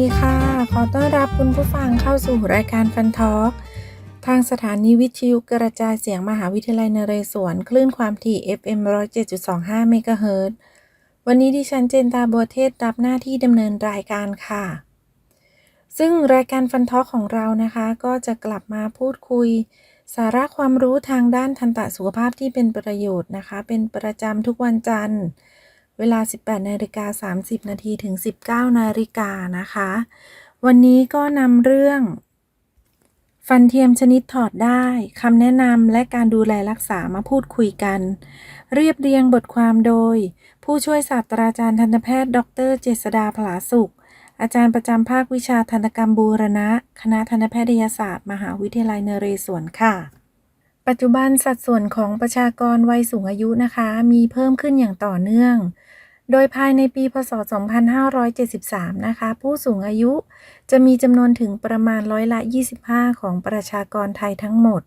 ดีค่ะ ขอต้อนรับคุณผู้ฟังเข้าสู่รายการฟันทอกทางสถานีวิทยุกระจายเสียงมหาวิทยาลัยนเรศวร คลื่นความถี่ FM 107.25เมกะเฮิรตวันนี้ดิฉันเจนตาบัวเทศรับหน้าที่ดำเนินรายการค่ะ ซึ่งรายการฟันทอกของเรานะคะ ก็จะกลับมาพูดคุย สาระความรู้ทางด้านทันตสุขภาพที่เป็นประโยชน์นะคะ เป็นประจำทุกวันจันทร์ เวลา 18นาฬิกา30 นาทีถึง 19นาฬิกานะคะ วันนี้ก็นำเรื่อง ฟันเทียมชนิดถอดได้คำแนะนำและการดูแลรักษามาพูดคุยกัน เรียบเรียงบทความโดย ผู้ช่วยศาสตราจารย์ทันตแพทย์ ดร เจษดาผลาสุข อาจารย์ประจำภาควิชาทันตกรรมบูรณะ คณะทันตแพทยศาสตร์ มหาวิทยาลัยนเรศวรค่ะ ปัจจุบันสัดส่วนของประชากรวัยสูงอายุนะคะ มีเพิ่มขึ้นอย่างต่อเนื่อง โดยภายในปีพศ 2573 นะคะ ผู้สูงอายุจะมีจำนวนถึงประมาณร้อยละ 25 ของประชากรไทยทั้งหมด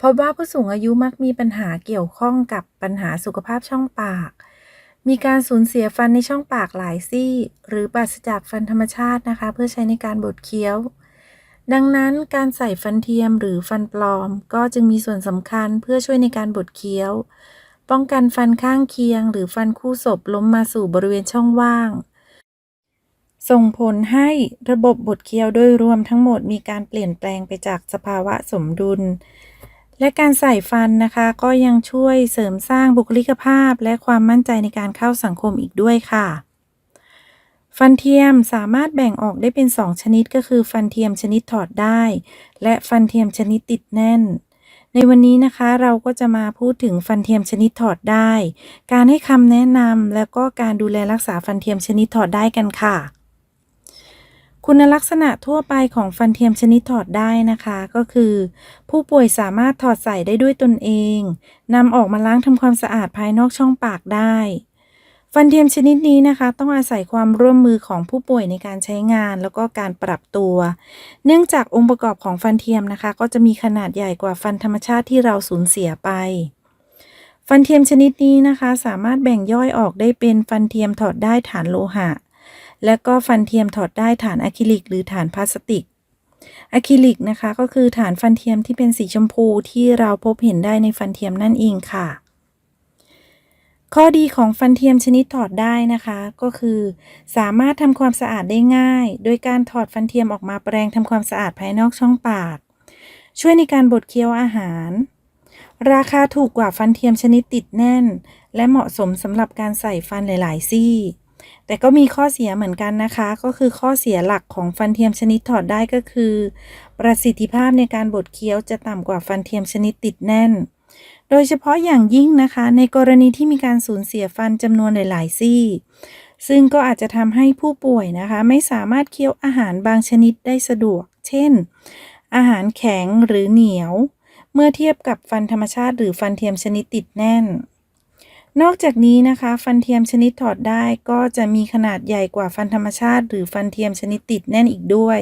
พบว่าผู้สูงอายุมักมีปัญหาเกี่ยวข้องกับปัญหาสุขภาพช่องปาก มีการสูญเสียฟันในช่องปากหลายซี่ หรือปราศจากฟันธรรมชาตินะคะ เพื่อใช้ในการบดเคี้ยว ดังนั้นการใส่ฟันเทียมหรือฟันปลอม ก็จึงมีส่วนสำคัญเพื่อช่วยในการบดเคี้ยว ป้องกันฟันข้างเคียง หรือฟันคู่ศพล้มมาสู่บริเวณช่องว่าง ส่งผลให้ระบบบดเคี้ยวโดยรวมทั้งหมดมีการเปลี่ยนแปลงไปจากสภาวะสมดุล และการใส่ฟันนะคะ ก็ยังช่วยเสริมสร้างบุคลิกภาพ และความมั่นใจในการเข้าสังคมอีกด้วยค่ะ ฟันเทียมสามารถแบ่งออกได้เป็น 2 ชนิดก็คือ ฟันเทียมชนิดถอดได้ และฟันเทียมชนิดติดแน่น ในวันนี้นะคะเราก็จะมาพูดถึงฟันเทียมชนิดถอดได้ การให้คำแนะนำแล้วก็การดูแลรักษาฟันเทียมชนิดถอดได้กันค่ะ คุณลักษณะทั่วไปของฟันเทียมชนิดถอดได้นะคะ ก็คือ ผู้ป่วยสามารถถอดใส่ได้ด้วยตนเองนำออกมาล้างทำความสะอาดภายนอกช่องปากได้ ฟันเทียมชนิดนี้นะคะ ต้องอาศัยความร่วมมือของผู้ป่วยในการใช้งาน แล้วก็การปรับตัว เนื่องจากองค์ประกอบของฟันเทียมนะคะ ก็จะมีขนาดใหญ่กว่าฟันธรรมชาติที่เราสูญเสียไป ฟันเทียมชนิดนี้นะคะ สามารถแบ่งย่อยออกได้เป็นฟันเทียมถอดได้ฐานโลหะ และก็ฟันเทียมถอดได้ฐานอะคริลิก หรือฐานพลาสติกอะคริลิกนะคะ ก็คือฐานฟันเทียมที่เป็นสีชมพูที่เราพบเห็นได้ในฟันเทียมนั่นเองค่ะ ข้อดีของฟันเทียมชนิดถอดได้นะคะ ก็คือ สามารถทำความสะอาดได้ง่าย โดยการถอดฟันเทียมออกมาแปรงทำความสะอาดภายนอกช่องปาก ช่วยในการบดเคี้ยวอาหาร ราคาถูกกว่าฟันเทียมชนิดติดแน่น และเหมาะสมสำหรับการใส่ฟันหลาย ๆ ซี่ แต่ก็มีข้อเสียเหมือนกันนะคะ ก็คือข้อเสียหลักของฟันเทียมชนิดถอดได้ก็คือ ประสิทธิภาพในการบดเคี้ยวจะต่ำกว่าฟันเทียมชนิดติดแน่น โดยเฉพาะอย่างยิ่งนะคะ ในกรณีที่มีการสูญเสียฟันจำนวนหลาย ๆ ซี่ ซึ่งก็อาจจะทำให้ผู้ป่วยนะคะ ไม่สามารถเคี้ยวอาหารบางชนิดได้สะดวก เช่น อาหารแข็งหรือเหนียว เมื่อเทียบกับฟันธรรมชาติ หรือฟันเทียมชนิดติดแน่น นอกจากนี้นะคะ ฟันเทียมชนิดถอดได้ก็จะมีขนาดใหญ่กว่าฟันธรรมชาติ หรือฟันเทียมชนิดติดแน่นอีกด้วย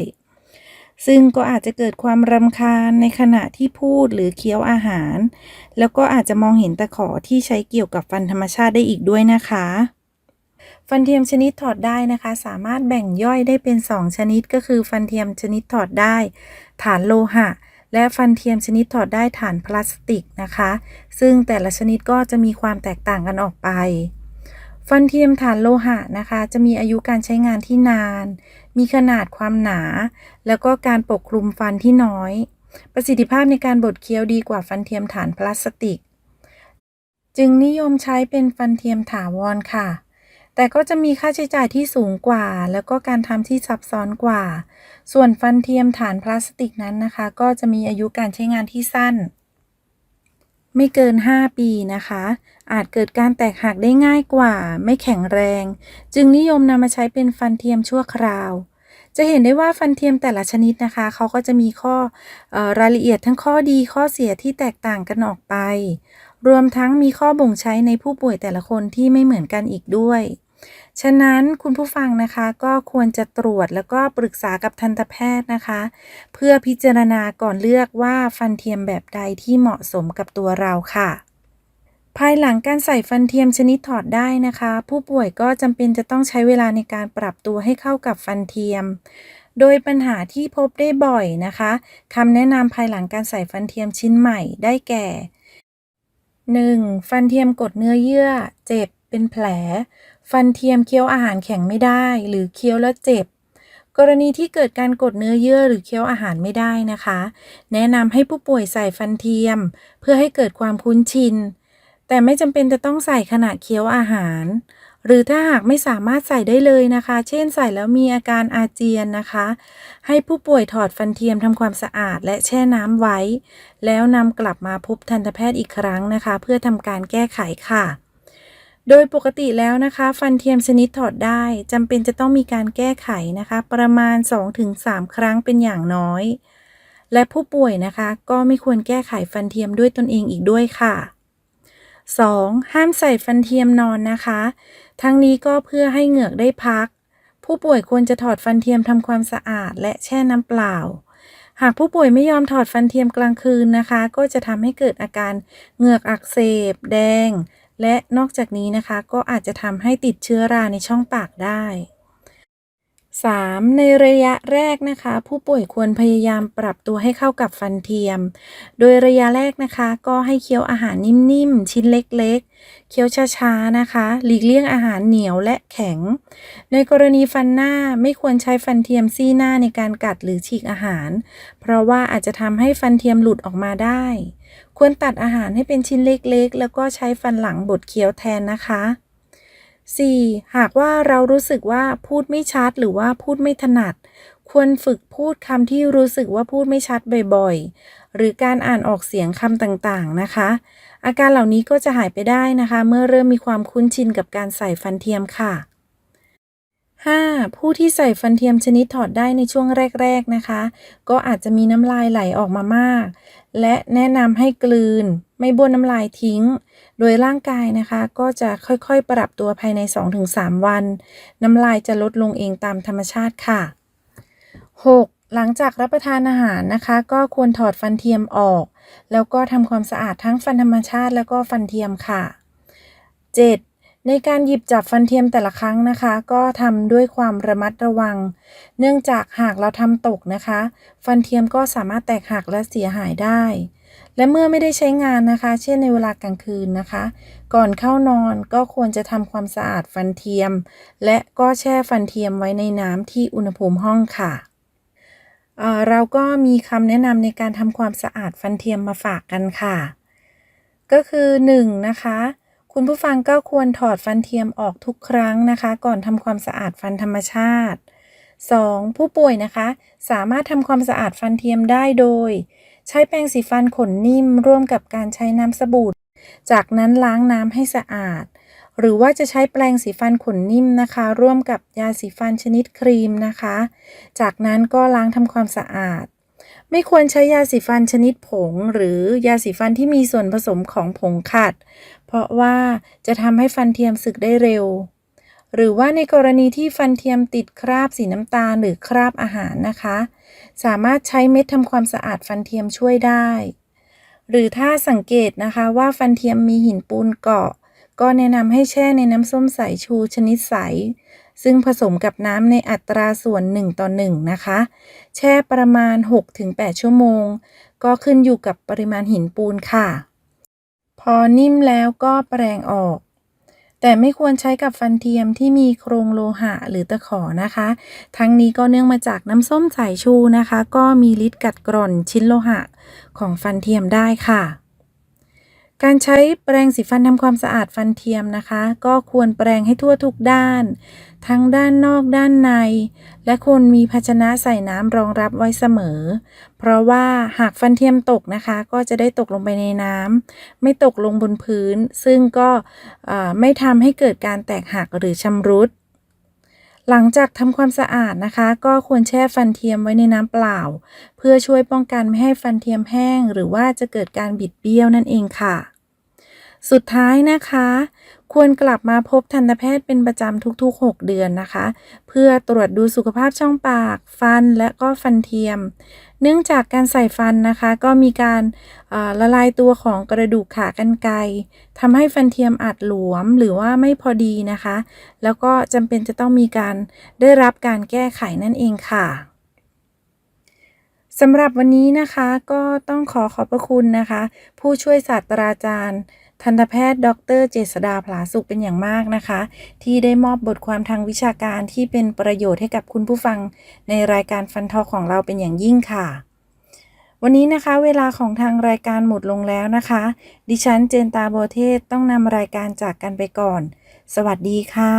ซึ่งก็อาจจะเกิดความรำคาญในขณะที่พูดหรือเคี้ยวอาหาร แล้วก็อาจจะมองเห็นตะขอที่ใช้เกี่ยวกับฟันธรรมชาติได้อีกด้วยนะคะ ฟันเทียมชนิดถอดได้นะคะ สามารถแบ่งย่อยได้เป็น 2 ชนิดก็คือฟันเทียมชนิดถอดได้ ฐานโลหะ และฟันเทียมชนิดถอดได้ฐานพลาสติกนะคะ ซึ่งแต่ละชนิดก็จะมีความแตกต่างกันออกไป ฟันเทียมฐานโลหะนะคะ จะมีอายุการใช้งานที่นาน มีขนาดความหนา แล้วก็การปกคลุมฟันที่น้อย ประสิทธิภาพในการบดเคี้ยวดีกว่าฟันเทียมฐานพลาสติก จึงนิยมใช้เป็นฟันเทียมถาวรค่ะ แต่ก็จะมีค่าใช้จ่ายที่สูงกว่า แล้วก็การทำที่ซับซ้อนกว่า ส่วนฟันเทียมฐานพลาสติกนั้นนะคะ ก็จะมีอายุการใช้งานที่สั้น ไม่เกิน 5 ปีนะคะ อาจเกิดการแตกหักได้ง่ายกว่า ไม่แข็งแรง จึงนิยมนำมาใช้เป็นฟันเทียมชั่วคราว จะเห็นได้ว่าฟันเทียมแต่ละชนิดนะคะ เขาก็จะมีข้อออรายละเอียดทั้งข้อดีข้อเสียที่แตกต่างกันออกไป รวมทั้งมีข้อบ่งใช้ในผู้ป่วยแต่ละคนที่ไม่เหมือนกันอีกด้วย ฉะนั้นคุณผู้ฟังนะคะก็ควรจะตรวจแล้วก็ปรึกษากับทันตแพทย์นะคะ เพื่อพิจารณาก่อนเลือกว่าฟันเทียมแบบใดที่เหมาะสมกับตัวเราค่ะภายหลังการใส่ฟันเทียมชนิดถอดได้นะคะ ผู้ป่วยก็จำเป็นจะต้องใช้เวลาในการปรับตัวให้เข้ากับฟันเทียม โดยปัญหาที่พบได้บ่อยนะคะคำแนะนำภายหลังการใส่ฟันเทียมชิ้นใหม่ได้แก่ 1. ฟันเทียมกดเนื้อเยื่อ เจ็บเป็นแผล ฟันเทียมเคี้ยวอาหารแข็งไม่ได้ หรือเคี้ยวแล้วเจ็บ กรณีที่เกิดการกดเนื้อเยื่อหรือเคี้ยวอาหารไม่ได้นะคะ แนะนำให้ผู้ป่วยใส่ฟันเทียม เพื่อให้เกิดความคุ้นชิน แต่ไม่จำเป็นจะต้องใส่ขณะเคี้ยวอาหาร หรือถ้าหากไม่สามารถใส่ได้เลยนะคะ เช่น ใส่แล้วมีอาการอาเจียนนะคะ ให้ผู้ป่วยถอดฟันเทียมทำความสะอาด และแช่น้ำไว้ แล้วนำกลับมาพบทันตแพทย์อีกครั้งนะคะ เพื่อทำการแก้ไขค่ะ โดยปกติแล้วนะคะ ฟันเทียมชนิดถอดได้จำเป็นจะต้องมีการแก้ไขนะคะ ประมาณ 2-3 ครั้งเป็นอย่างน้อย และผู้ป่วยนะคะ ก็ไม่ควรแก้ไขฟันเทียมด้วยตนเองอีกด้วยค่ะ 2. ห้ามใส่ฟันเทียมนอนนะคะ ทั้งนี้ก็เพื่อให้เหงือกได้พัก ผู้ป่วยควรจะถอดฟันเทียมทำความสะอาด และแช่น้ำเปล่า หากผู้ป่วยไม่ยอมถอดฟันเทียมกลางคืนนะคะ ก็จะทำให้เกิดอาการเหงือกอักเสบ แดง และนอกจากนี้นะคะก็อาจจะทำให้ติดเชื้อราในช่องปากได้ 3. ในระยะแรกนะคะ ผู้ป่วยควรพยายามปรับตัวให้เข้ากับฟันเทียม โดยระยะแรกนะคะ ก็ให้เคี้ยวอาหารนิ่มๆ ชิ้นเล็กๆ เคี้ยวช้าๆนะคะ หลีกเลี่ยงอาหารเหนียวและแข็ง ในกรณีฟันหน้าไม่ควรใช้ฟันเทียมซี่หน้าในการกัดหรือฉีกอาหาร เพราะว่าอาจจะทำให้ฟันเทียมหลุดออกมาได้ ควรตัดอาหารให้เป็นชิ้นเล็กๆ แล้วก็ใช้ฟันหลังบดเคี้ยวแทนนะคะ 4. หากว่าเรารู้สึกว่าพูดไม่ชัดหรือว่าพูดไม่ถนัด ควรฝึกพูดคำที่รู้สึกว่าพูดไม่ชัดบ่อยๆ หรือการอ่านออกเสียงคำต่างๆนะคะ อาการเหล่านี้ก็จะหายไปได้นะคะ เมื่อเริ่มมีความคุ้นชินกับการใส่ฟันเทียมค่ะ 5. ผู้ที่ใส่ฟันเทียมชนิดถอดได้ในช่วงแรก ๆนะคะ ก็อาจจะมีน้ำลายไหลออกมามาก และแนะนำให้กลืน ไม่บ้วนน้ำลายทิ้ง โดยร่างกายนะคะก็จะค่อยๆ ปรับตัวภายใน 2-3 วัน น้ำลายจะลดลงเองตามธรรมชาติค่ะ 6. หลังจากรับประทานอาหารนะคะ ก็ควรถอดฟันเทียมออก แล้วก็ทำความสะอาดทั้งฟันธรรมชาติ แล้วก็ฟันเทียมค่ะ 7. ในการหยิบจับฟันเทียมแต่ละครั้งนะคะ ก็ทำด้วยความระมัดระวัง เนื่องจากหากเราทำตกนะคะ ฟันเทียมก็สามารถแตกหักและเสียหายได้ และเมื่อไม่ได้ใช้งานนะคะ เช่นในเวลากลางคืนนะคะ ก่อนเข้านอนก็ควรจะทำความสะอาดฟันเทียม และก็แช่ฟันเทียมไว้ในน้ำที่อุณหภูมิห้องค่ะเเราก็มีคำแนะนำในการทำความสะอาดฟันเทียมมาฝากกันค่ะ ก็คือ 1. นะคะ คุณผู้ฟังก็ควรถอดฟันเทียมออกทุกครั้งนะคะ ก่อนทำความสะอาดฟันธรรมชาติ 2. ผู้ป่วยนะคะ สามารถทำความสะอาดฟันเทียมได้โดย ใช้แปรงสีฟันขนนิ่ม ร่วมกับการใช้น้ำสบู่จากนั้นล้างน้ำให้สะอาด หรือว่าจะใช้แปรงสีฟันขนนิ่มนะคะ ร่วมกับยาสีฟันชนิดครีมนะคะ จากนั้นก็ล้างทำความสะอาด ไม่ควรใช้ยาสีฟันชนิดผง หรือยาสีฟันที่มีส่วนผสมของผงขัด เพราะว่าจะทำให้ฟันเทียมสึกได้เร็ว หรือว่าในกรณีที่ฟันเทียมติดคราบสีน้ำตาลหรือคราบอาหารนะคะ สามารถใช้เม็ดทำความสะอาดฟันเทียมช่วยได้ หรือถ้าสังเกตนะคะว่าฟันเทียมมีหินปูนเกาะ ก็แนะนำให้แช่ในน้ำส้มสายชูชนิดใสซึ่งผสมกับน้ำในอัตราส่วน 1 ต่อ 1 นะคะ แช่ประมาณ 6-8 ชั่วโมง ก็ขึ้นอยู่กับปริมาณหินปูนค่ะ พอนิ่มแล้วก็แปรงออก แต่ไม่ควรใช้กับฟันเทียมที่มีโครงโลหะหรือตะขอนะคะ ทั้งนี้ก็เนื่องมาจากน้ำส้มสายชูนะคะ ก็มีฤทธิ์กัดกร่อนชิ้นโลหะของฟันเทียมได้ค่ะ การใช้แปรงสีฟันทำความสะอาดฟันเทียมนะคะ ก็ควรแปรงให้ทั่วทุกด้าน ทั้งด้านนอกด้านใน และควรมีภาชนะใส่น้ำรองรับไว้เสมอ เพราะว่าหากฟันเทียมตกนะคะ ก็จะได้ตกลงไปในน้ำไม่ตกลงบนพื้น ซึ่งก็ไม่ทำให้เกิดการแตกหักหรือชำรุด หลังจากทำความสะอาดนะคะ ก็ควรแช่ฟันเทียมไว้ในน้ำเปล่า เพื่อช่วยป้องกันไม่ให้ฟันเทียมแห้ง หรือว่าจะเกิดการบิดเบี้ยวนั่นเองค่ะ สุดท้ายนะคะ ควรกลับมาพบทันตแพทย์เป็นประจำทุกๆ 6 เดือนนะคะ เพื่อตรวจดูสุขภาพช่องปาก ฟันและก็ฟันเทียม เนื่องจากการใส่ฟันนะคะ ก็มีการละลายตัวของกระดูกขากรรไกรทำให้ฟันเทียมอาจหลวมหรือว่าไม่พอดีนะคะ แล้วก็จำเป็นจะต้องมีการได้รับการแก้ไขนั่นเองค่ะสำหรับวันนี้นะคะก็ต้องขอขอบพระคุณนะคะ ผู้ช่วยศาสตราจารย์ ทันตแพทย์ ดร เจษดาผาสุขเป็นอย่างมากนะคะ ที่ได้มอบบทความทางวิชาการที่เป็นประโยชน์ให้กับคุณผู้ฟัง ในรายการฟันทอของเราเป็นอย่างยิ่งค่ะ วันนี้นะคะ เวลาของทางรายการหมดลงแล้วนะคะ ดิฉันเจนตาโบเทศต้องนำรายการจากกันไปก่อน สวัสดีค่ะ